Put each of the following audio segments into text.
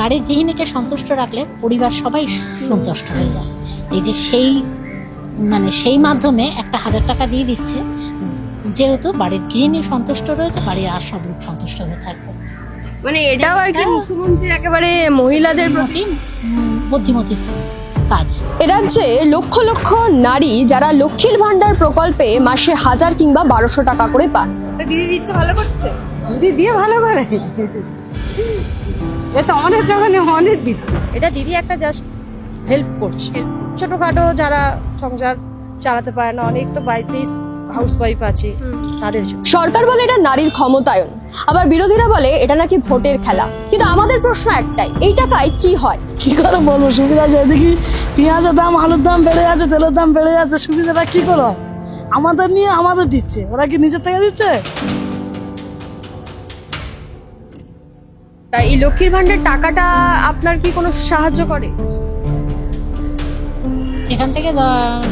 বাড়ির গৃহিণীকে সন্তুষ্ট রাখলে পরিবার সবাই সন্তুষ্ট হয়ে যায়। এই যে সেই মানে সেই মাধ্যমে একটা হাজার টাকা দিয়ে দিচ্ছে যেহেতু বাড়ির গৃহিণী সন্তুষ্ট রয়েছে বাড়ির আর সব লোক সন্তুষ্ট হয়ে থাকবে। মানে এটাও আর কি মুখ্যমন্ত্রীর একেবারে মহিলাদের প্রতি বুদ্ধিমতী কাজ। লক্ষ লক্ষ নারী যারা লক্ষ্মীর ভান্ডার প্রকল্পে মাসে হাজার কিংবা বারোশো টাকা করে পান। দিদি দিচ্ছে ভালো করছে? দিদি দিয়ে ভালো করে? এ তো অনেক জগনে অনেক দিচ্ছে এটা দিদি একটা জাস্ট হেল্প করছে। ছোটখাটো যারা সংসার চালাতে পারে না অনেক তো বাড়িতেই হাউস ওয়াইফ আছে তাদের সরকার বলে এটা নারীর ক্ষমতায়ন আবার বিরোধীরা বলে এটা নাকি ভোটের খেলা। কিন্তু আমাদের প্রশ্ন একটাই এই টাকায় কি হয়? কি করে বলব সুবিধা আছে এদিকে। পেঁয়াজের দাম আলুর দাম বেড়ে যাচ্ছে তেলের দাম বেড়ে যাচ্ছে সুবিধাটা কি করে হয়? আমাদের নিয়ে আমাদের দিচ্ছে ওরা কি নিজের থেকে দিচ্ছে? তাই এই লক্ষ্মীর ভান্ডার টাকাটা আপনার কি কোনো সাহায্য করে? যেখান থেকে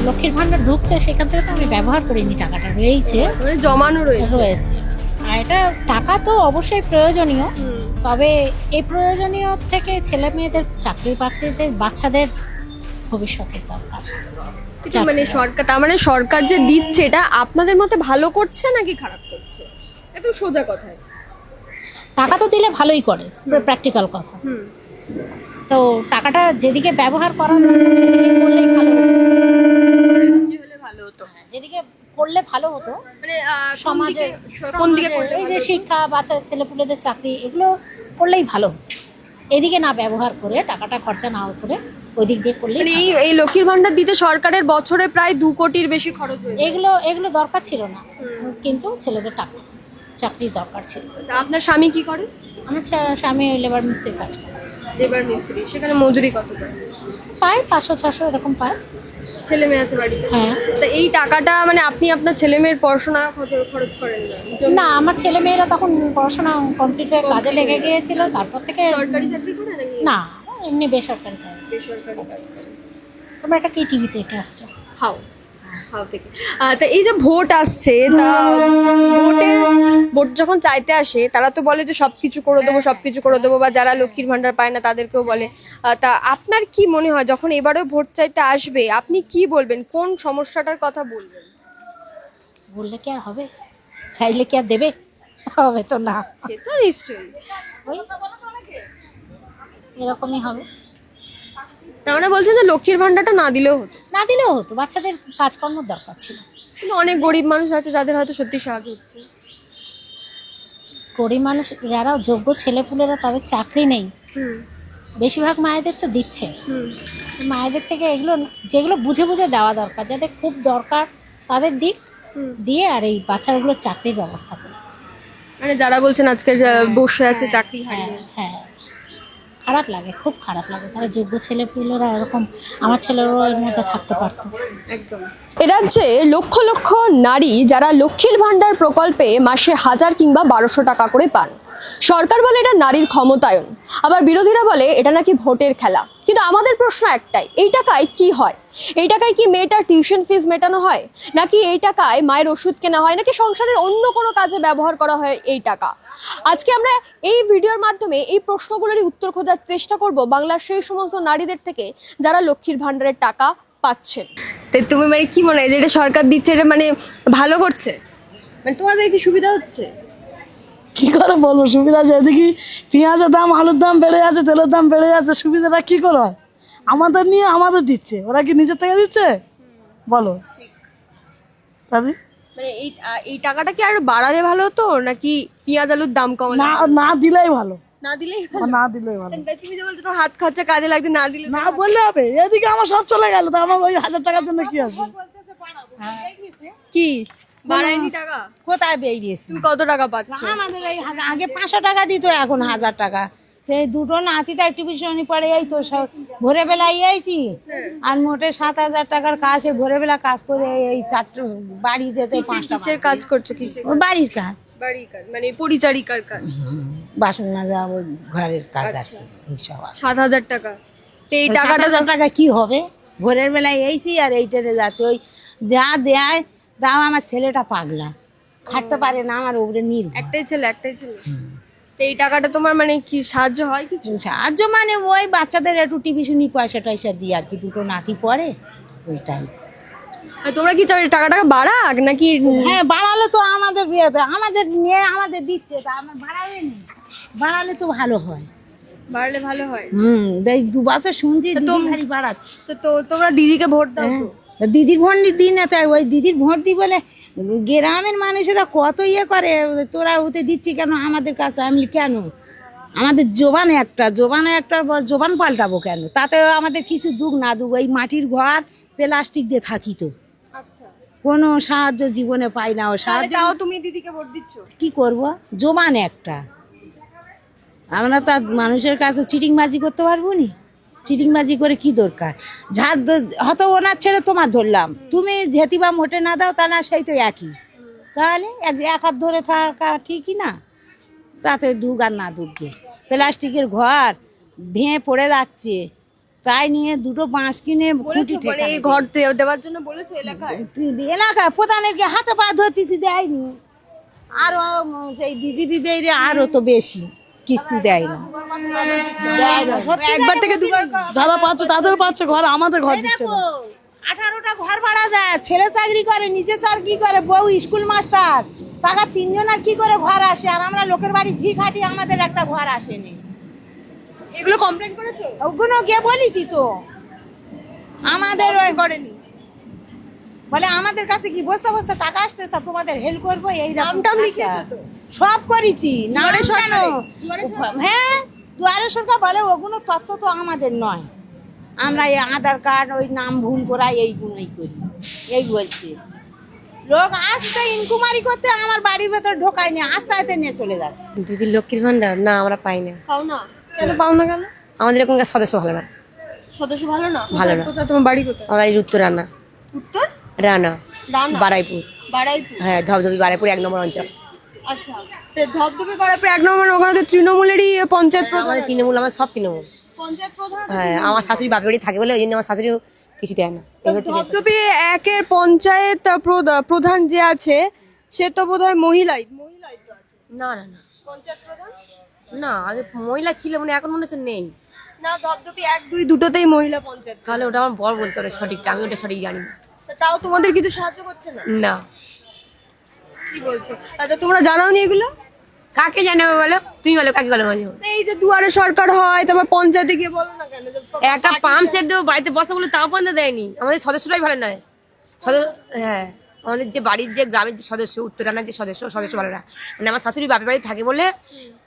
লক্ষ্মীর ভাণ্ডার ঢুকছে সেখান থেকে তো আমি ব্যবহার করিনি টাকাটা রয়েছে মানে জমানো রয়েছে। রয়েছে। আর এটা টাকা তো অবশ্যই প্রয়োজনীয় তবে এই প্রয়োজনীয় থেকে ছেলে মেয়েদের চাকরি বাকরিদের বাচ্চাদের ভবিষ্যতের দরকার। মানে সরকার তার মানে সরকার যে দিচ্ছে এটা আপনাদের মতে ভালো করছে নাকি খারাপ করছে? একদম সোজা কথায়। টাকা তো দিলে ভালোই করে প্র্যাকটিক্যাল কথা। তো টাকাটা যেদিকে ব্যবহার করা দরকার সেদিকে করলেই ভালো হতো। হ্যাঁ, যেদিকে করলে ভালো হতো মানে সমাজে কোন দিকে এই যে শিক্ষা বাচ্চা ছেলেপুলেদের চাকরি এগুলো করলেই ভালো হতো। এদিকে না ব্যবহার করে টাকাটা খরচা না করে ওই দিক দিয়ে করলেই মানে এই এই লক্ষ্মীর ভান্ডার দিতে সরকারের বছরে প্রায় দু কোটির বেশি খরচ এগুলো এগুলো দরকার ছিল না কিন্তু ছেলেদের টাকা। চাকরির দরকার ছিল। আপনার স্বামী কি করে? আমার স্বামী লেবার মিস্ত্রির কাজ করে। লেবার মিস্ত্রি সেখানে মজুরি কত পায় পায় পাঁচশো ছশো এরকম পায়। ছেলে মেয়ে আছে বাড়িতে? হ্যাঁ। তা এই টাকাটা মানে আপনি আপনার ছেলে মেয়ের পড়াশোনা খরচ- করেন না? আমার ছেলে মেয়েরা তখন পড়াশোনা কমপ্লিট হয়ে কাজে লেগে গিয়েছিল তারপর থেকে সরকারি চাকরি করে না এমনি বেসরকারি বেসরকারি? তোমরা এটা কি টিভিতে দেখে আসছো। হাও। হাও থেকে। তা এই যে ভোট আসছে তা ভোটের ভোট যখন চাইতে আসে তারা তো বলে যে সব কিছু করে দেবো সব কিছু করে দেবো বা যারা লক্ষ্মীর ভান্ডার পায় না তাদেরকেও বলে। তা আপনার কি মনে হয় যখন এবারেও ভোট চাইতে আসবে আপনি কি বলবেন? কোন সমস্যাটার কথা বলবেন? বললে কি আর হবে? চাইলে কি আর দেবে? হবে তো না। সে তো নিশ্চয়ই এরকমই হবে। তার মানে বলছেন যে লক্ষ্মীর ভান্ডারটা না দিলেও হতো। না দিলেও হতো বাচ্চাদের কাজকর্মের দরকার ছিল। কিন্তু অনেক গরিব মানুষ আছে যাদের হয়তো সত্যি সাহায্য হচ্ছে। গরিব মানুষ যারা যোগ্য ছেলেপুলেরা তাদের চাকরি নেই। হুম। বেশিরভাগ মায়েদের তো দিচ্ছে। হুম। মায়েদের থেকে এগুলো যেগুলো বুঝে বুঝে দেওয়া দরকার যাদের খুব দরকার তাদের দিক দিয়ে আর এই বাচ্চাগুলো চাকরির ব্যবস্থা করে। মানে যারা বলছেন আজকে বসে আছে চাকরি হ্যাঁ হ্যাঁ খারাপ লাগে খুব খারাপ লাগে। তারা যোগ্য ছেলে ছেলেপুলেরা এরকম আমার ছেলেরও এর মধ্যে থাকতে পারতো। একদম। এরাজ্যে লক্ষ লক্ষ নারী যারা লক্ষ্মীর ভাণ্ডার প্রকল্পে মাসে হাজার কিংবা বারোশো টাকা করে পান। সরকার বলে এটা নারীর ক্ষমতায়ন। আবার বিরোধীরা বলে এটা নাকি ভোটের খেলা। কিন্তু আমাদের প্রশ্ন একটাই এই টাকায় কি হয়? এই টাকায় কি মেয়েটার টিউশন ফিস মেটানো হয়? নাকি এই টাকায় মায়ের ওষুধ কেনা হয়? নাকি সংসারের অন্য কোনো কাজে ব্যবহার করা হয় এই টাকা? আজকে আমরা এই ভিডিওর মাধ্যমে এই প্রশ্নগুলোরই উত্তর খোঁজার চেষ্টা করব বাংলার সেই সমস্ত নারীদের থেকে যারা লক্ষ্মীর ভাণ্ডারের টাকা পাচ্ছেন। তো তুমি মানে কি মনে হয় যে এটা সরকার দিচ্ছে এটা মানে ভালো করছে? মানে তোমাদের কি সুবিধা হচ্ছে? কি করে বলব? সুবিধা আছে? এদিকে পেঁয়াজের দাম আলুর দাম বেড়ে যাচ্ছে তেলের দাম বেড়ে যাচ্ছে সুবিধাটা কি করে হয়? আমাদের নিয়ে আমাদের দিচ্ছে। ওরা কি নিজের থেকে দিচ্ছে? বলো। দাদি? মানে এই এই টাকাটা কি আরও বাড়ালে ভালো হতো? নাকি পেঁয়াজ আলুর দাম কমালে না না দিলেই ভালো। না দিলেই না দিলেই ভালো। তুমি যে বলছো তো হাত খরচা কাজে লাগছে না দিলে না বললে হবে। এদিকে আমার সব চলে গেল তো আমার ওই হাজার টাকার জন্য কি আছে? কি? বাড়ায়নি টাকা? কোথায় বেরিয়েছি? তুমি কত টাকা পাচ্ছ? আমাদের এই আগে পাঁচশো টাকা দিত এখন হাজার টাকা। সেই দুটো নাতি তার টিউশনি পড়ে এই তো সব বেলায় আর মোটে সাত হাজার টাকার কাজ সে ভোরে বেলা কাজ করে এই চারটে বাড়ি যেতে পাঁচটা কিসের কাজ করছ? কিসের বাড়ির কাজ। বাড়ির কাজ মানে পরিচারিকার কাজ। বাসন মাজা ঘরের কাজ আর কি সাত হাজার টাকা। এই টাকাটা টাকা কি হবে? ভোরের বেলায় এইছি আর এই ট্রেনে যাচ্ছে। ওই যা দেয় দাও আমার ছেলেটা পাগলা। খাটতে পারে না আমার উপরে নির্ভর। একটাই ছেলে একটাই ছেলে। এই টাকাটা তোমার মানে কি সাহায্য হয় কি সাহায্য মানে ওই বাচ্চাদের একটু টিভিশনি পয়সা টয়সা দিই আর কি দুটো নাতি পড়ে ওইটাই। তোমরা কি চাও টাকাটা বাড়াক নাকি? হ্যাঁ বাড়ালে তো আমাদের বিয়েতে আমাদের নিয়ে আমাদের দিচ্ছে তা আমার বাড়াবে নি। বাড়ালে তো ভালো হয়। বাড়লে ভালো হয়। হুম দেখ দু বছর শুনছি দিদি ভারী বাড়াচ্ছে। তো তোমরা দিদিকে ভোট দাও তা। দিদির ভোট দিই না তাই ওই দিদির ভোট দিই বলে গ্রামের মানুষেরা কত ইয়ে করে তোরা ওতে দিচ্ছি কেন? আমাদের কাছে। আমি কেন? আমাদের জোবান একটা জোবানে একটা জোবান পাল্টাবো কেন? তাতে আমাদের কিছু দুঃখ না দুঃখ। এই মাটির ঘর প্লাস্টিক দিয়ে থাকি তো। আচ্ছা। কোনো সাহায্য জীবনে পাই না। ও সাহায্য তুমি দিদিকে ভোট দিচ্ছ? কি করব? জোবান একটা। আমরা তো মানুষের কাছে চিটিংবাজি করতে পারব নি? চিটিংবাজি করে কি দরকার? ঝাড় হয়তো ওনার ছেড়ে তোমার ধরলাম। তুমি যেতি বা মোটে না দাও তা না সেই তো একই। তাহলে এক এক হাত ধরে থাকা ঠিকই না। তাতে দুগ আর না দুগে প্লাস্টিকের ঘর ভেঙে পড়ে যাচ্ছে। তাই নিয়ে দুটো বাঁশ কিনে খুঁটি মানে এই ঘর দেওয়ার জন্য বলেছ এলাকায়? এলাকা প্রধানের কি হাতে পা ধরতেছি দেয়নি। আরও উম, সেই বিজেপি বেড়ে আরও তো বেশি। কিছু দেয় না। একবার থেকে দুবার যারা পাচ্ছে তাদের পাচ্ছে ঘর আমাদের ঘর দিচ্ছে না। আঠারোটা ঘর ভাড়া যায় ছেলে চাকরি করে নিচে চাকরি করে বউ স্কুল মাস্টার। টাকা তিনজনের কি করে ঘর আসে? আর আমরা লোকের বাড়ি ঝি খাটি আমাদের একটা ঘর আসেনি। এগুলো কমপ্লেন করেছ? ওগুলো গিয়ে বলেছি তো। আমাদের ওই করেনি। বলে আমাদের কাছে কি বস্তা বস্তা টাকা আসছে তা তোমাদের হেল্প করব এই নাম টাম সব করেছি। হ্যাঁ দুয়ারে সরকার বলে ওগুলো তথ্য তো আমাদের নয়। আমরা এই আধার কার্ড ওই নাম ভুল করা এইগুলোই করি। এই বলছি। লোক আসতে ইনকুমারি করতে আমার বাড়ির ভেতর ঢোকায়নি আস্তে আস্তে নিয়ে চলে যাচ্ছে। দিদির লক্ষ্মীর ভান্ডার? না আমরা পাই না। পাও না? কেন পাও না কেন? আমাদের এখানকার সদস্য ভালো না। সদস্য ভালো না? ভালো না। কোথায়? তোমার বাড়ি কোথায়? আমার এই উত্তর রান্না উত্তর? রানা বারাইপুর। বাড়াইপুর হ্যাঁ ধবধবি বারাইপুর এক নম্বর অঞ্চল। আচ্ছা ধবধবে বাড়াইপুর এক নম্বর ওখানে তো তৃণমূলেরই পঞ্চায়েত প্রধান আমাদের তৃণমূল আমার সব তৃণমূল। পঞ্চায়েত প্রধান হ্যাঁ আমার শাশুড়ি বাপের বাড়ি থাকে বলে ওই জন্য আমার শাশুড়ি কিছু দেয় না। ধবধবে একের পঞ্চায়েত প্রধা- প্রধান যে আছে সে তো বোধহয় মহিলাই মহিলাই না না না। পঞ্চায়েত প্রধান? না আগে মহিলা ছিল মানে এখন মনে হচ্ছে নেই। না ধবধবে এক দুই দুটোতেই মহিলা পঞ্চায়েত তাহলে ওটা আমার বড় বলতে পারে সঠিকটা আমি ওটা সঠিক জানি না। তাও তোমাদের কিছু সাহায্য করছে না? না। কি বলছো? আচ্ছা তোমরা জানাও নি এগুলো? কাকে জানাবে বলো? তুমি বলো কাকে বলো মানে এই যে দুয়ারে সরকার হয় তারপর পঞ্চায়েতে গিয়ে বলো না কেন? একটা পাম্প সেট দেবো বাড়িতে বসা বলে তাও পর্যন্ত দেয়নি। আমাদের সদস্যরাই ভালো নয়। সদস্য হ্যাঁ আমাদের যে বাড়ির যে গ্রামের যে সদস্য উত্তরানার যে সদস্য সদস্য ভালো না মানে আমার শাশুড়ি বাপের বাড়ি থাকে বলে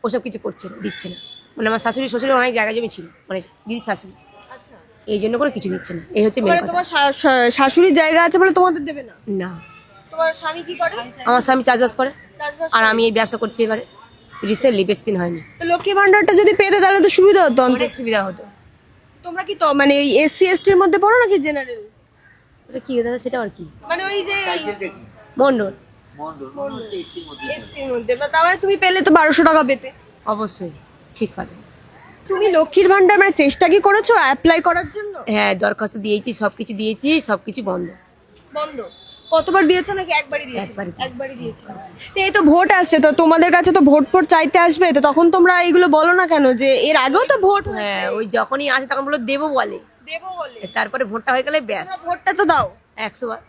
ওসব কিছু করছে না দিচ্ছে না। মানে আমার শাশুড়ি শ্বশুরের অনেক জায়গা জমি ছিল মানে দিদির শাশুড়ি। এই জন্য করে কিছু দিচ্ছে না। এই হচ্ছে মেন মানে কথা। তোমার শাশুড়ির জায়গা আছে বলে তোমাদের দেবে না? না। তোমার স্বামী কি করে? আমার স্বামী চাষবাস করে। আর আমি এই ব্যবসা করছি এবারে। রিসেন্টলি বেশি দিন হয়নি। তো লক্ষ্মী ভান্ডারটা যদি পেতে তাহলে তো সুবিধা হতো। অনেক সুবিধা হতো। তোমরা কি তো মানে এই এসসি এসটির মধ্যে পড়ো নাকি জেনারেল ওটা কি দাদা সেটা আর কি? মানে ওই যে মন্ডল। এসসির মধ্যে তাহলে তুমি পেলে তো বারোশো টাকা পেতে। অবশ্যই ঠিক কথা। তুমি লক্ষ্মীর ভান্ডার মানে চেষ্টা কি করেছ অ্যাপ্লাই করার জন্য? হ্যাঁ দরখাস্ত দিয়েছি সব কিছু দিয়েছি সব কিছু বন্ধ। বন্ধ। কতবার দিয়েছ নাকি একবারই দিয়েছ? একবারই দিয়েছি। এই তো ভোট আসছে তো তোমাদের কাছে তো ভোট ফোট চাইতে আসবে তো তখন তোমরা এইগুলো বলো না কেন যে এর আগেও তো ভোট হ্যাঁ ওই যখনই আসে তখন বলো দেবো বলে। দেবো বলে। তারপরে ভোটটা হয়ে গেলে ব্যাস। ভোটটা তো দাও। একশো বার।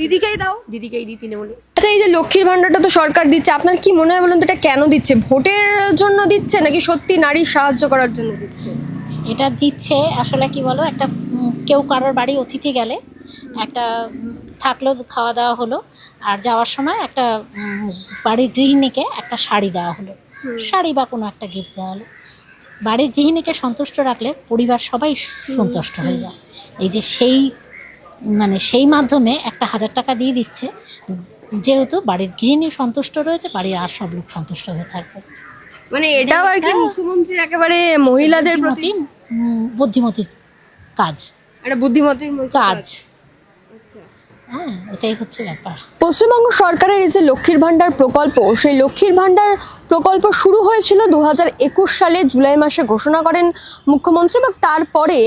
দিদিকেই দাও। দিদিকেই দিই তৃণমূলে। আচ্ছা এই যে লক্ষ্মীর ভান্ডারটা তো সরকার দিচ্ছে আপনার কি মনে হয় বলুন তো এটা কেন দিচ্ছে? ভোটের জন্য দিচ্ছে নাকি সত্যি নারীর সাহায্য করার জন্য দিচ্ছে? এটা দিচ্ছে আসলে কি বলো একটা কেউ কারোর বাড়ি অতিথি গেলে একটা থাকল খাওয়া দাওয়া হলো আর যাওয়ার সময় একটা বাড়ির গৃহিণীকে একটা শাড়ি দেওয়া হলো। শাড়ি বা কোনো একটা গিফট দেওয়া হলো। বাড়ির গৃহিণীকে সন্তুষ্ট রাখলে পরিবার সবাই সন্তুষ্ট হয়ে যায়। এই যে সেই মানে সেই মাধ্যমে একটা হাজার টাকা দিয়ে দিচ্ছে। যেহেতু বাড়ির গৃহিণী সন্তুষ্ট রয়েছে বাড়ির আর সব লোক সন্তুষ্ট হয়ে থাকবে। মানে এটাও আর কি মুখ্যমন্ত্রীর একেবারে মহিলাদের প্রতি বুদ্ধিমতী কাজ। একটা বুদ্ধিমতির কাজ। হ্যাঁ এটাই হচ্ছে ব্যাপার। পশ্চিমবঙ্গ সরকারের এই যে লক্ষ্মীর ভান্ডার প্রকল্প সেই লক্ষ্মীর ভান্ডার প্রকল্প শুরু হয়েছিল দু একুশ সালে জুলাই মাসে ঘোষণা করেন মুখ্যমন্ত্রী এবং তারপরে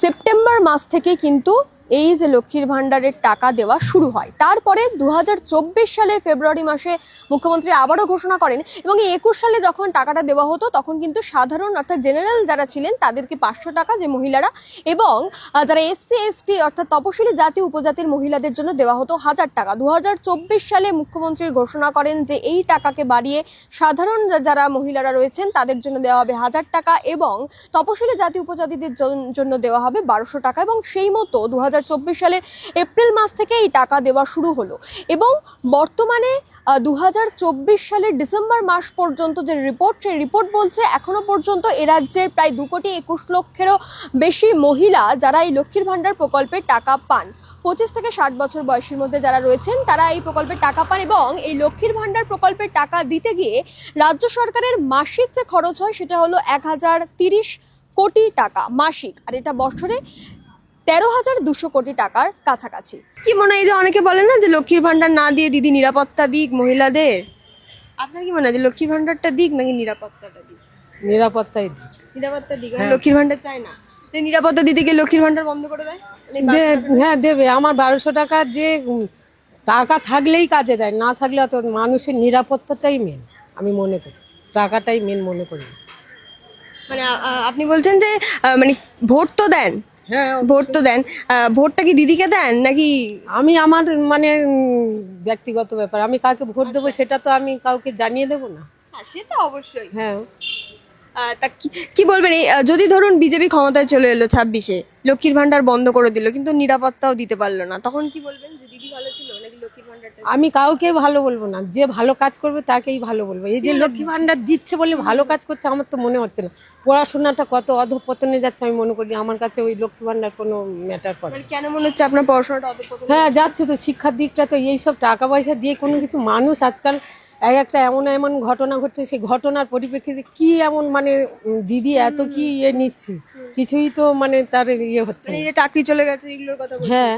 সেপ্টেম্বর মাস থেকে কিন্তু এই যে লক্ষ্মীর ভাণ্ডারের টাকা দেওয়া শুরু হয়। তারপরে দু হাজার চব্বিশ সালের ফেব্রুয়ারি মাসে মুখ্যমন্ত্রী আবারও ঘোষণা করেন এবং এই একুশ সালে যখন টাকাটা দেওয়া হতো, তখন কিন্তু সাধারণ অর্থাৎ জেনারেল যারা ছিলেন, তাদেরকে পাঁচশো টাকা যে মহিলারা এবং যারা এসসি, এসটি অর্থাৎ তপশিলি জাতি, উপজাতির মহিলাদের জন্য দেওয়া হতো হাজার টাকা। দু হাজার চব্বিশ সালে মুখ্যমন্ত্রীর ঘোষণা করেন যে এই টাকাকে বাড়িয়ে সাধারণ যারা মহিলারা রয়েছেন, তাদের জন্য দেওয়া হবে হাজার টাকা এবং তপশিলি জাতি, উপজাতিদের জন্য দেওয়া হবে বারোশো টাকা এবং সেই মতো দু হাজার সালের এপ্রিল মাস থেকে এই টাকা দেওয়া শুরু হলো। এবং বর্তমানে দু হাজার চব্বিশ সালের ডিসেম্বর মাস পর্যন্ত যে রিপোর্ট সেই রিপোর্ট বলছে এখনও পর্যন্ত এ রাজ্যের প্রায় দু কোটি একুশ লক্ষেরও বেশি মহিলা যারা এই লক্ষ্মীর ভাণ্ডার প্রকল্পের টাকা পান। পঁচিশ থেকে ষাট বছর বয়সের মধ্যে যারা রয়েছেন, তারা এই প্রকল্পের টাকা পান এবং এই লক্ষ্মীর ভাণ্ডার প্রকল্পের টাকা দিতে গিয়ে রাজ্য সরকারের মাসিক যে খরচ হয়, সেটা হলো এক হাজার তিরিশ কোটি টাকা মাসিক। আর এটা বছরে তেরো হাজার দুশো কোটি টাকার কাছাকাছি। কি মনে হয় এই যে অনেকে বলে না যে লক্ষ্মীর ভাণ্ডার না দিয়ে দিদি নিরাপত্তা দিক মহিলাদের? আপনার কি মনে হয় যে লক্ষ্মীর ভাণ্ডারটা দিক নাকি নিরাপত্তাটা দিক? নিরাপত্তাই দিক। নিরাপত্তা দিক মানে লক্ষ্মীর ভাণ্ডার চায় না। যে নিরাপত্তা দিতে গিয়ে লক্ষ্মীর ভাণ্ডার বন্ধ করে দেয়? মানে দে- হ্যাঁ দেবে। আমার বারোশো টাকা যে উম, টাকা থাকলেই কাজে দেয় না থাকলে অত মানুষের নিরাপত্তাটাই মেন আমি মনে করি। টাকাটাই মেন মনে করি। মানে আ- আ- আপনি বলছেন যে আ, মানে ভোট তো দেন হ্যাঁ ভোট তো দেন। ভোটটা কি দিদিকে দেন নাকি? আমি আমার মানে ব্যক্তিগত ব্যাপার। আমি কাকে ভোট দেবো সেটা তো আমি কাউকে জানিয়ে দেবো না। হ্যাঁ সে তো অবশ্যই। হ্যাঁ। তা কি- কি বলবেন যদি ধরুন বিজেপি ক্ষমতায় চলে এলো ছাব্বিশে লক্ষ্মীর ভান্ডার বন্ধ করে দিল কিন্তু নিরাপত্তাও দিতে পারল না তখন কি বলবেন যে দিদি ভালো ছিল নাকি লক্ষ্মীর ভান্ডারটা আমি কাউকে ভালো বলব না। যে ভালো কাজ করবে তাকেই ভালো বলব। এই যে লক্ষ্মী ভান্ডার দিচ্ছে বলে ভালো কাজ করছে আমার তো মনে হচ্ছে না। পড়াশোনাটা কত অধপতনে যাচ্ছে আমি মনে করি আমার কাছে ওই লক্ষ্মী ভান্ডার কোনো ম্যাটার করে কেন মনে হচ্ছে আপনার পড়াশোনাটা হ্যাঁ যাচ্ছে? তো। শিক্ষার দিকটা তো এইসব টাকা পয়সা দিয়ে কোনো কিছু মানুষ আজকাল এক একটা এমন এমন ঘটনা ঘটছে সেই ঘটনার পরিপ্রেক্ষিতে কি এমন মানে দিদি এত কি ইয়ে নিচ্ছে? কিছুই তো মানে তার ইয়ে হচ্ছে মানে চাকরি চলে গেছে এগুলোর কথা হ্যাঁ।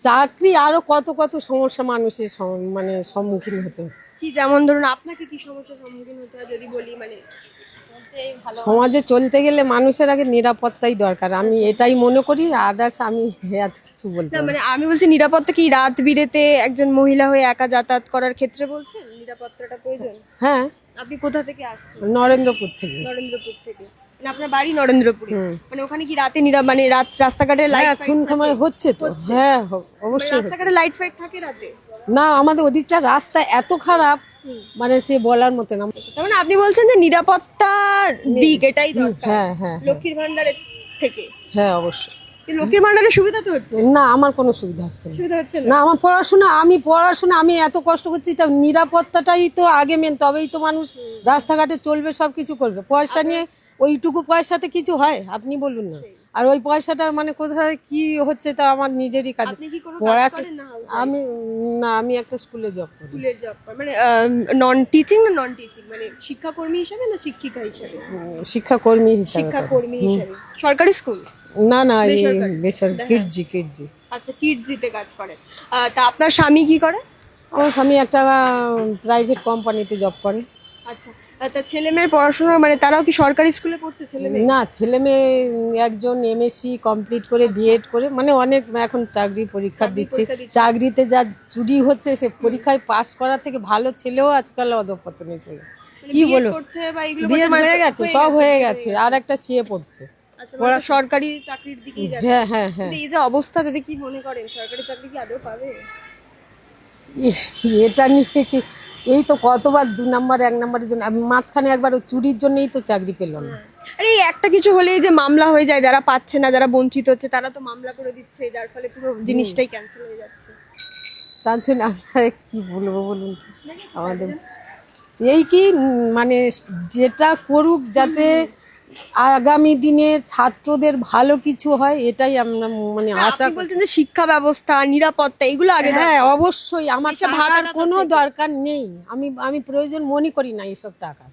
চাকরি আরও কত কত সমস্যা মানুষের সম- মানে সম্মুখীন হতে হচ্ছে। কি যেমন ধরুন আপনাকে কি সমস্যার সম্মুখীন হতে হয় যদি বলি? মানে সমাজে চলতে গেলে মানুষের আগে নিরাপত্তাই দরকার। আমি এটাই মনে করি আদার্স আমি আর কিছু বলতে না পারব না। মানে আমি বলছি নিরাপত্তা কি রাত বিরেতে একজন মহিলা হয়ে একা যাতায়াত করার ক্ষেত্রে বলছেন? নিরাপত্তাটা প্রয়োজন? হ্যাঁ। আপনি কোথা থেকে আসছেন? নরেন্দ্রপুর থেকে। নরেন্দ্রপুর থেকে। মানে আপনার বাড়ি নরেন্দ্রপুরে। মানে ওখানে কি রাতে নিরা মানে রাত রাস্তাঘাটে হ্যাঁ লাইট খুন খামার হচ্ছে তো। হ্যাঁ অবশ্যই রাস্তাঘাটে লাইট ফাইট থাকে রাতে? না আমাদের ওদিকটা রাস্তা এত খারাপ মানে সে বলার মতো না। তার মানে আপনি বলছেন যে নিরাপত্তা দিক এটাই দরকার। হ্যাঁ হ্যাঁ লক্ষ্মীর ভান্ডারের থেকে। হ্যাঁ অবশ্যই। লক্ষ্মীর ভান্ডারের সুবিধা তো হচ্ছে। না আমার কোনো সুবিধা হচ্ছে সুবিধা না? আমার পড়াশোনা আমি পড়াশোনা আমি এত কষ্ট করছি তা নিরাপত্তাটাই তো আগে মেন তবেই তো মানুষ রাস্তাঘাটে চলবে সব কিছু করবে। পয়সা নিয়ে ওইটুকু পয়সাতে কিছু হয়? আপনি বলুন না। আর ওই পয়সাটা মানে কোথায় কি হচ্ছে তা আমার নিজেরই কাজ। আমি না আমি একটা স্কুলে জব করি। স্কুলের জব মানে নন টিচিং না নন টিচিং মানে শিক্ষাকর্মী হিসেবে না শিক্ষিকা হিসেবে? শিক্ষাকর্মী হিসাবে করি। শিক্ষাকর্মী হিসেবে। সরকারি স্কুল? না না বেসরকারি? কিডজি কিডজি আচ্ছা কিডজিতে কাজ করে তা আপনার স্বামী কি করে? আমার স্বামী একটা প্রাইভেট কোম্পানিতে জব করে। আচ্ছা তা ছেলে মেয়ের পড়াশোনা মানে তারাও কি সরকারি স্কুলে পড়ছে ছেলে মেয়ে? না ছেলে মেয়ে একজন এমএসসি কমপ্লিট করে বিএড করে মানে অনেক এখন চাকরি পরীক্ষা দিচ্ছে। চাকরিতে যা চুরি হচ্ছে সে পরীক্ষায় পাশ করা থেকে ভালো ছেলেও আজকাল অধপতনে চলে কি BEd বলব করছে বা এগুলো বিয়ে মানে হয়ে গেছে সব হয়ে গেছে আর একটা সিএ পড়ছে। আচ্ছা মানে সরকারি চাকরির দিকেই যাচ্ছে। হ্যাঁ হ্যাঁ। হ্যাঁ এই যে অবস্থা তাতে কি মনে করেন? সরকারি চাকরি কি আদৌ পাবে? এটা নিয়ে কি এই তো কতবার দু নাম্বার এক নাম্বারের জন্য আমি মাঝখানে একবার ওই চুরির জন্যই তো চাকরি পেল না আরে একটা কিছু হলেই যে মামলা হয়ে যায় যারা পাচ্ছে না যারা বঞ্চিত হচ্ছে তারা তো মামলা করে দিচ্ছে যার ফলে পুরো জিনিসটাই ক্যান্সেল হয়ে যাচ্ছে। তার জন্য আমরা কি বলব বলুন আমাদের এই কি মানে যেটা করুক যাতে আগামী দিনের ছাত্রদের ভালো কিছু হয় এটাই আমরা মানে আশা আপনি বলছেন যে শিক্ষা ব্যবস্থা নিরাপত্তা এগুলো আগে হ্যাঁ অবশ্যই আমার টাকার কোনো দরকার নেই। আমি আমি প্রয়োজন মনে করি না এইসব টাকা।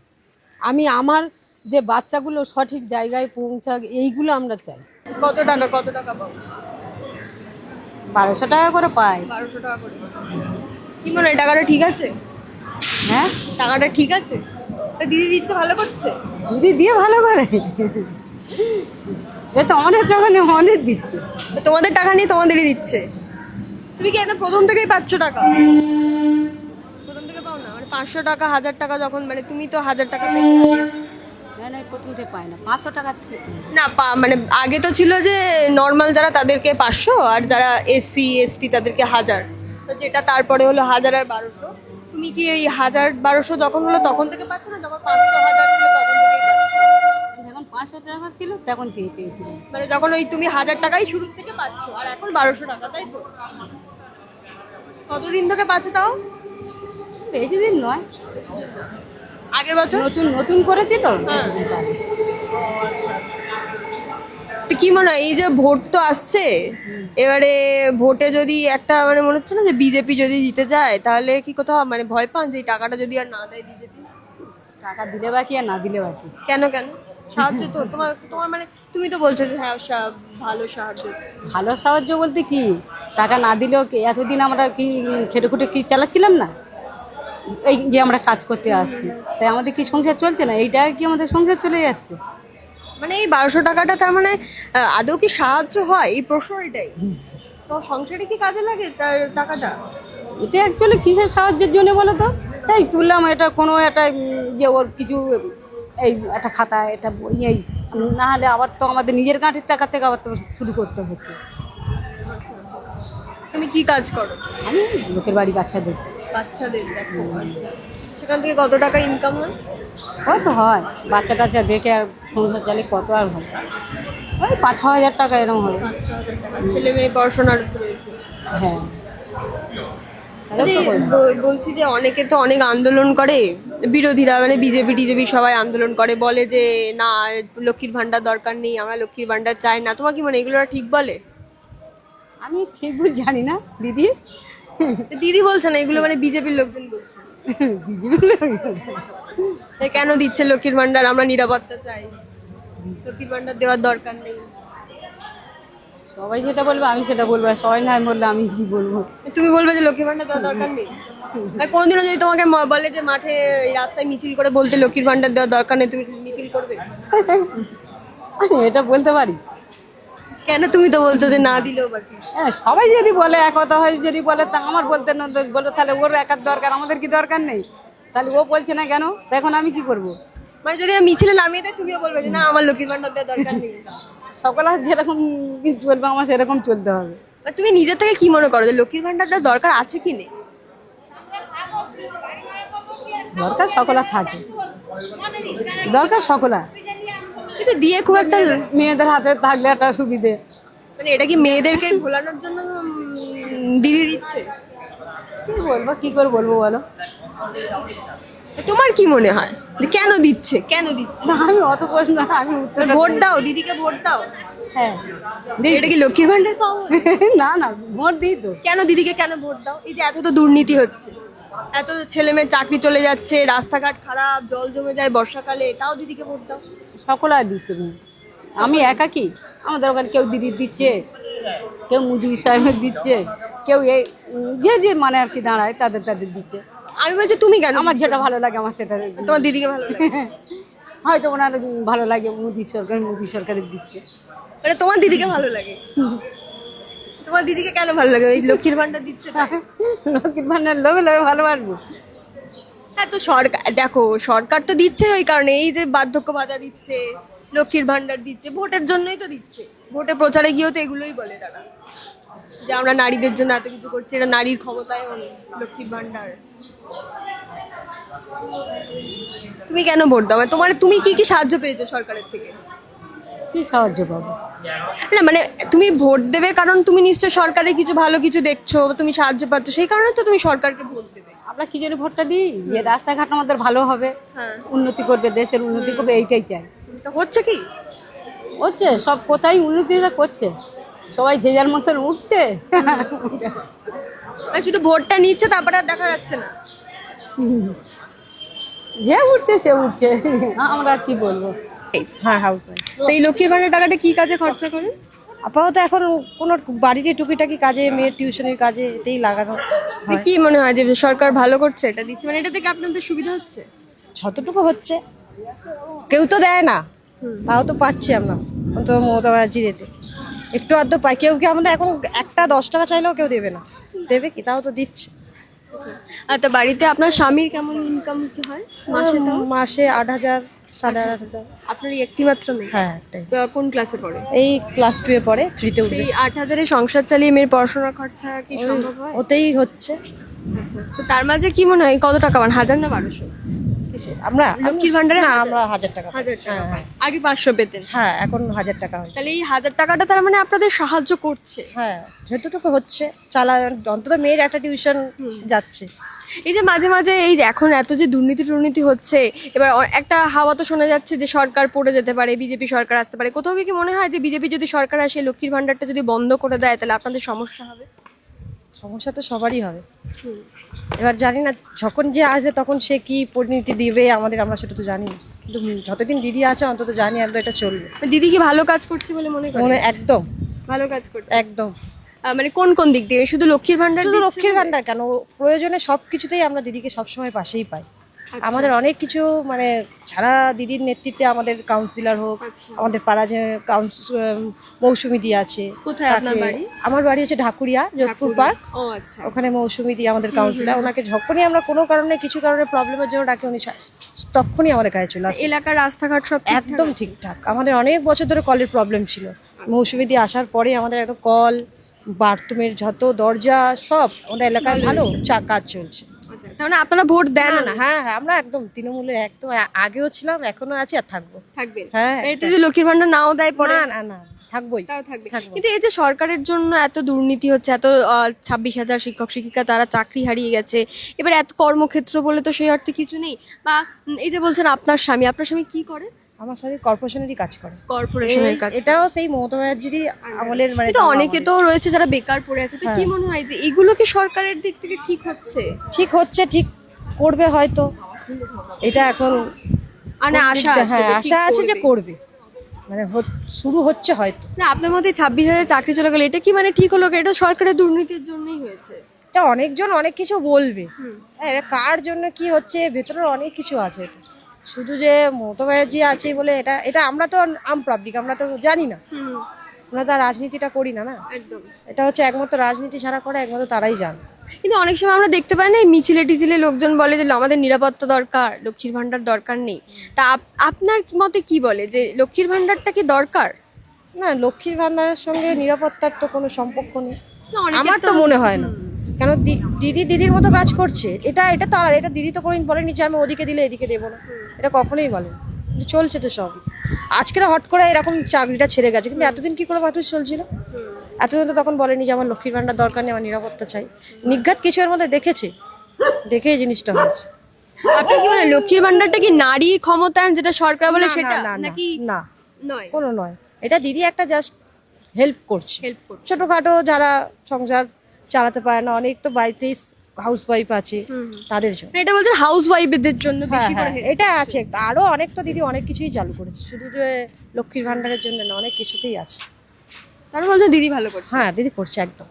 আমি আমার যে বাচ্চাগুলো সঠিক জায়গায় পৌঁছাক এইগুলো আমরা চাই। কত টাকা কত টাকা পাবো? বারোশো টাকা করে পাই। বারোশো টাকা করে। কি মনে হয় টাকাটা ঠিক আছে? হ্যাঁ? টাকাটা ঠিক আছে? দিদি দিচ্ছে ভালো করছে? দিদি দিয়ে ভালো করে। এ তো অনেক জগনে অনেক দিচ্ছে। তোমাদের টাকা নিয়ে তোমাদেরই দিচ্ছে। তুমি কি একদম প্রথম থেকেই পাচ্ছ টাকা? প্রথম থেকে পাও না? মানে পাঁচশো টাকা হাজার টাকা যখন মানে তুমি তো হাজার টাকা পেয়ে না না প্রথম থেকে না। পাঁচশো টাকা না। মানে আগে তো ছিল যে নর্মাল যারা তাদেরকে পাঁচশো আর যারা এসসি এসটি তাদেরকে হাজার। তো যেটা তারপরে হলো হাজার আর বারোশো। তুমি কি এই হাজার বারোশো যখন হলো তখন থেকে পাচ্ছ না? যখন পাঁচশো হাজার ছিল তখন থেকেই যখন পাঁচশো টাকা ছিল তখন থেকে পেয়েছিলাম। মানে যখন ওই তুমি হাজার টাকাই শুরু থেকে পাচ্ছ আর এখন বারোশো টাকা তাই তো? কতদিন থেকে পাচ্ছ তাও? বেশি দিন নয়। আগের বছর? নতুন নতুন করেছি তো। হ্যাঁ। তো কি মনে হয় এই যে ভোট তো আসছে এবারে ভোটে যদি একটা মানে মনে হচ্ছে না যে বিজেপি যদি জিতে যায় তাহলে কি কোথাও মানে ভয় পান যে এই টাকাটা যদি আর না দেয় বিজেপি? টাকা দিলে বাকি আর না দিলে বাকি। কেন কেন? সাহায্য তো তোমার তোমার মানে তুমি তো বলছো যে হ্যাঁ সা- ভালো সাহায্য। ভালো সাহায্য বলতে কি টাকা না দিলেও কি এতদিন আমরা কি খেটে খুটে কি চালাচ্ছিলাম না? এই যে আমরা কাজ করতে আসছি। তাই আমাদের কি সংসার চলছে না? এইটা কি আমাদের সংসার চলে যাচ্ছে? মানে এই বারোশো টাকাটা তার মানে আদৌ কি সাহায্য হয়? এই প্রশ্ন এটাই তো সংসারে কি কাজে লাগে তার টাকাটা? এটা অ্যাকচুয়ালি কিসের সাহায্যের জন্য বলো তো? এই তুললাম এটা কোনো একটা যে ওর কিছু এই একটা খাতা এটা বই এই না হলে আবার তো আমাদের নিজের গাঁটের টাকা থেকে আবার তো শুরু করতে হচ্ছে। তুমি কি কাজ করো? আমি লোকের বাড়ি বাচ্চাদের। বাচ্চাদের দেখো আচ্ছা। সেখান থেকে কত টাকা ইনকাম হয়? কত হয়। বাচ্চা টাচ্চা দেখে আর সংসার চালে কত আর হবে? ওই পাঁচ ছ হাজার টাকা এরকম হয় ছেলে মেয়ে পড়াশোনার রয়েছে। হ্যাঁ। বলছি যে অনেকে তো অনেক আন্দোলন করে। বিরোধীরা মানে বিজেপি টিজেপি সবাই আন্দোলন করে। বলে যে না লক্ষ্মীর ভান্ডার দরকার নেই আমরা লক্ষ্মীর ভান্ডার চাই না। তোমার কি মনে হয় এগুলো ঠিক বলে? আমি ঠিক জানি না দিদি। দিদি বলছে না এগুলো মানে বিজেপির লোকজন বলছে। বিজেপি তাই কেন দিচ্ছে লক্ষ্মীর ভান্ডার আমরা নিরাপত্তা চাই। লক্ষ্মীর ভান্ডার দেওয়ার দরকার নেই। সবাই যেটা বলবে আমি সেটা বলব। সবাই না বললে আমি কি বলব? তুমি বলবে যে লক্ষ্মীর ভান্ডার দেওয়ার দরকার নেই? আর কোনোদিনও যদি তোমাকে বলে যে মাঠে এই রাস্তায় মিছিল করে বলতে লক্ষ্মীর ভান্ডার দেওয়ার দরকার নেই তুমি মিছিল করবে? আমি এটা বলতে পারি। কেন তুমি তো বলছো যে না দিলেও বাকি হ্যাঁ সবাই যদি বলে একতা হয় যদি বলে তা আমার বলতে না বলো তাহলে ওর একার দরকার আমাদের কি দরকার নেই? তাহলে ও বলছে না কেন? এখন আমি কি করব? মানে যদি আমি মিছিলে নামিয়ে দেয় তুমিও বলবে যে না আমার লক্ষ্মীর ভান্ডার দেওয়ার দরকার নেই। সকলে যেরকম চলবে আমার সেরকম চলতে হবে। মানে তুমি নিজের থেকে কি মনে করো যে লক্ষ্মীর ভান্ডার দেওয়ার দরকার আছে কি নেই? দরকার সকলা থাকে। দরকার সকলা। কিন্তু দিয়ে খুব একটা মেয়েদের হাতে থাকলে একটা সুবিধে। মানে এটা কি মেয়েদেরকে ভোলানোর জন্য দিদি দিচ্ছে? কি বলব কি করে বলব বলো? তোমার কি মনে হয়? কেন দিচ্ছে? কেন দিচ্ছে? আমি অত প্রশ্ন আমি উত্তর ভোট দাও দিদিকে ভোট দাও। হ্যাঁ এটা কি লক্ষ্মীর ভান্ডার পাবো না না ভোট দিই তো। কেন দিদিকে কেন ভোট দাও? এই যে এত তো দুর্নীতি হচ্ছে। এত ছেলে মেয়ের চাকরি চলে যাচ্ছে রাস্তাঘাট খারাপ জল জমে যায় বর্ষাকালে তাও দিদিকে ভোট দাও। সকলে আর দিচ্ছে। আমি একা কি? আমাদের ওখানে কেউ দিদি দিচ্ছে কেউ মুদি সাহেবের দিচ্ছে কেউ এই যে যে মানে আর কি দাঁড়ায় তাদের তাদের দিচ্ছে। আমি বলছি তুমি কেন? আমার যেটা ভালো লাগে আমার সেটা তোমার দিদিকে ভালো লাগে? হয়তো ওনার ভালো লাগে মুদি সরকার মুদি সরকারের দিচ্ছে মানে তোমার দিদিকে ভালো লাগে? তোমার দিদিকে কেন ভালো লাগে? ওই লক্ষ্মীর ভান্ডার দিচ্ছে? লক্ষ্মীর ভান্ডার লোভে লোভে ভালোবাসবো হ্যাঁ তো সরকার দেখো সরকার তো দিচ্ছে ওই কারণে এই যে বার্ধক্য ভাতা দিচ্ছে লক্ষ্মীর ভান্ডার দিচ্ছে ভোটের জন্যই তো দিচ্ছে। ভোটে প্রচারে গিয়েও তো এগুলোই বলে তারা। যে আমরা নারীদের জন্য এত কিছু করছি এটা নারীর ক্ষমতায়ন লক্ষ্মীর ভান্ডার তুমি কেন ভোট দাও? মানে তোমার তুমি কি কি সাহায্য পেয়েছ সরকারের থেকে? কি সাহায্য পাবো? না মানে তুমি ভোট দেবে কারণ তুমি নিশ্চয় সরকারের কিছু ভালো কিছু দেখছ তুমি সাহায্য পাচ্ছ সেই কারণে তো তুমি সরকারকে ভোট দেবে। আমরা কি জন্য ভোটটা দিই? যে রাস্তাঘাট আমাদের ভালো হবে হ্যাঁ। উন্নতি করবে দেশের উন্নতি করবে এইটাই চাই। হচ্ছে কি? হচ্ছে সব কোথায় উন্নতিটা করছে? সবাই যে যার মতন উঠছে। আর শুধু ভোটটা নিচ্ছে তারপরে আর দেখা যাচ্ছে না। যে উঠছে সে উঠছে। আমরা আর কি বলব? হ্যাঁ হাউস তো এই লক্ষ্মীর ভান্ডার টাকাটা কি কাজে খরচা করে? আপাতত এখন কোনো বাড়িতে টুকিটাকি কাজে মেয়ের টিউশনের কাজে এতেই লাগানো কি মনে হয় যে সরকার ভালো করছে এটা দিচ্ছে? মানে এটা থেকে আপনাদের সুবিধা হচ্ছে? যতটুকু হচ্ছে। কেউ তো দেয় না। তাও তো পাচ্ছি আমরা। তো মমতা ব্যানার্জি দিতে একটু আধ পাই। কেউ কি আমাদের এখন একটা দশ টাকা চাইলেও কেউ দেবে না? দেবে কি? তাও তো দিচ্ছে। আর তা বাড়িতে আপনার স্বামীর কেমন ইনকাম কি হয়? মাসে তাও? মাসে আট হাজার সাড়ে আট হাজার। আপনার এই একটি মাত্র মেয়ে? হ্যাঁ একটাই। তো কোন ক্লাসে পড়ে? এই ক্লাস টু এ পড়ে থ্রিতে উঠবে এই আট হাজারে সংসার চালিয়ে মেয়ের পড়াশোনা খরচা কি সম্ভব হয়? ওতেই হচ্ছে। আচ্ছা তো তার মাঝে কি মনে হয়? কত টাকা পান? হাজার না বারোশো? আমরা লক্ষ্মীর ভান্ডারে না আমরা হাজার টাকা হাজার টাকা। হ্যাঁ হ্যাঁ। আগে পাঁচশো পেতেন। হ্যাঁ এখন হাজার টাকা হয়েছে। তাহলে এই হাজার টাকাটা তার মানে আপনাদের সাহায্য করছে। হ্যাঁ যতটুকু হচ্ছে চালা অন্তত মেয়ের একটা টিউশন যাচ্ছে। এই যে মাঝে মাঝে এই যে এখন এত যে দুর্নীতি টুর্নীতি হচ্ছে এবার অ- একটা হাওয়া তো শোনা যাচ্ছে যে সরকার পড়ে যেতে পারে বিজেপি সরকার আসতে পারে। কোথাও কি কি মনে হয় যে বিজেপি যদি সরকার আসে লক্ষ্মীর ভান্ডারটা যদি বন্ধ করে দেয় তাহলে আপনাদের সমস্যা হবে? সমস্যা তো সবারই হবে। এবার জানি না যখন যে আসবে তখন সে কি পরিণতি দিবে আমাদের আমরা সেটা তো জানি না। কিন্তু যতদিন দিদি আছে অন্তত জানি আমরা এটা চলবে। দিদি কি ভালো কাজ করছে বলে মনে করে? মনে একদম। ভালো কাজ করছে। একদম। মানে কোন কোন দিক দিয়ে? শুধু লক্ষ্মীর ভান্ডার শুধু লক্ষ্মীর? ভান্ডার কেন? প্রয়োজনে সব কিছুতেই আমরা দিদিকে সবসময় পাশেই পাই। আমাদের অনেক কিছু মানে সারা দিদির নেতৃত্বে আমাদের কাউন্সিলর হোক আচ্ছা। আমাদের পাড়া যে কাউন্স- উম, দি আছে কোথায় আপনার বাড়ি? আমার বাড়ি হচ্ছে ঢাকুরিয়া যোধপুর পার্ক। ও আচ্ছা। ওখানে মৌসুমি দি আমাদের কাউন্সিলর ওনাকে যখনই আমরা কোনো কারণে কিছু কারণে প্রবলেমের জন্য ডাকি উনি তখনই আমাদের কাছে চলে আসে। এলাকার রাস্তাঘাট সব একদম ঠিকঠাক। আমাদের অনেক বছর ধরে কলের প্রবলেম ছিল। মৌসুমি দি আসার পরে আমাদের একদম কল বাথরুমের যত দরজা সব আমাদের এলাকায় ভালো চা কাজ চলছে। আচ্ছা, তার মানে আপনারা ভোট দেন না হ্যাঁ হ্যাঁ আমরা একদম তৃণমূলের একদম আগেও ছিলাম এখনও আছি আর থাকব। থাকবে হ্যাঁ, এতে যদি লক্ষ্মীর ভান্ডার নাও দেয় পরে। না না না থাকবোই। তাও থাকবে থাকব। কিন্তু এই যে সরকারের জন্য এত দুর্নীতি হচ্ছে এত ছাব্বিশ হাজার শিক্ষক শিক্ষিকা তারা চাকরি হারিয়ে গেছে এবার এত কর্মক্ষেত্র বলে তো সেই অর্থে কিছু নেই। বা এই যে বলছেন আপনার স্বামী আপনার স্বামী কি করে? আমার সাথে কর্পোরেশনেরই কাজ করে। কর্পোরেশনের কাজ এটাও সেই মমতা ব্যানার্জিরই আমলের মানে কিন্তু অনেকে তো রয়েছে যারা বেকার পড়ে আছে তো কি হ্যাঁ। মনে হয় যে এগুলো কি সরকারের দিক থেকে ঠিক হচ্ছে? ঠিক হচ্ছে ঠিক করবে হয়তো। এটা এখন মানে আশা হ্যাঁ আশা আছে যে করবে। মানে শুরু হচ্ছে হয়তো। না আপনার মধ্যে ছাব্বিশ হাজার চাকরি চলে গেলে এটা কি মানে ঠিক হলো? এটা সরকারের দুর্নীতির জন্যই হয়েছে। এটা অনেকজন অনেক কিছু বলবে। হ্যাঁ কার জন্য কি হচ্ছে? ভেতরে অনেক কিছু আছে। এতে। শুধু যে মমতা ব্যানার্জি আছে বলে এটা এটা আমরা তো আম পাবলিক আমরা তো জানি না। আমরা তো আর রাজনীতিটা করি না না? একদম। এটা হচ্ছে একমাত্র রাজনীতি ছাড়া করে একমাত্র তারাই জানে। কিন্তু অনেক সময় আমরা দেখতে পাই না এই মিছিলে টিছিলে লোকজন বলে যে আমাদের নিরাপত্তা দরকার লক্ষ্মীর ভান্ডার দরকার নেই। তা আপ- আপনার মতে কি বলে যে লক্ষ্মীর ভান্ডারটা কি দরকার? না লক্ষ্মীর ভান্ডারের সঙ্গে নিরাপত্তার তো কোনো সম্পর্ক নেই। আমার তো মনে হয় না। কেন দিদি দিদির মতো কাজ করছে? এটা এটা তো আলাদা এটা দিদি তো কোনোদিন বলেনি যে আমি ওদিকে দিলে এদিকে দেবো না। এটা কখনোই বলে চলছে তো সব। আজকের হট করে এরকম চাকরিটা ছেড়ে গেছে। কিন্তু এতদিন কি করে মানুষ চলছিল? এতদিন তো তখন বলেনি যে আমার লক্ষ্মীর ভান্ডার দরকার নেই আমার নিরাপত্তা চাই। নিঘাত কিছু এর মধ্যে দেখেছে? দেখে এই জিনিসটা হয়েছে। আপনার কি মানে লক্ষ্মীর ভান্ডারটা কি নারী ক্ষমতায়ন যেটা সরকার বলে সেটা না, না, নাকি না। নয়? কোনো নয়। এটা দিদি একটা জাস্ট হেল্প করছে। হেল্প করছে। ছোটখাটো যারা সংসার চালাতে পারে না। অনেক তো বাড়িতেই হাউস ওয়াইফ আছে তাদের জন্য। মানে এটা বলছেন হাউস ওয়াইফদের জন্য হ্যাঁ হ্যাঁ এটা আছে। আরও অনেক তো দিদি অনেক কিছুই চালু করেছে। শুধু যে লক্ষ্মীর ভান্ডারের জন্য না অনেক কিছুতেই আছে। তারা বলছে দিদি ভালো করছে। হ্যাঁ দিদি করছে একদম।